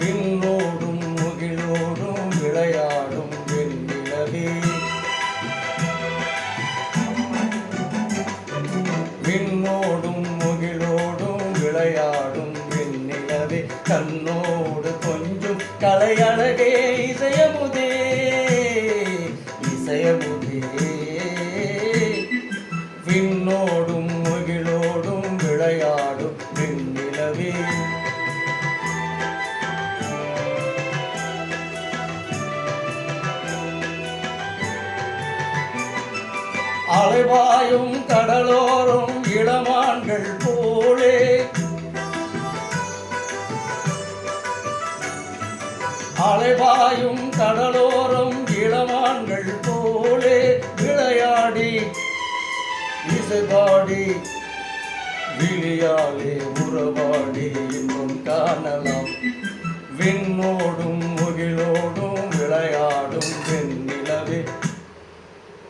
விண்ணோடும் முகிலோடும் விளையாடும் வெண்ணிலவே. விண்ணோடும் முகிலோடும் விளையாடும் வெண்ணிலவே. கண்ணோடு கொஞ்சம் கலையழகே இசையமுதே இசையமுதே. விண்ணோடும் முகிலோடும் விளையாடும் வெண்ணிலவே. அலைவாயும் கடலோரும் இளமான்கள் போலே. அலைவாயும் கடலோரம் இளமான்கள் போலே. விளையாடி இசைபாடி விழியாலே உறவாடி இன்னும் காணலாம். விண்ணோடும் முகிலோடும்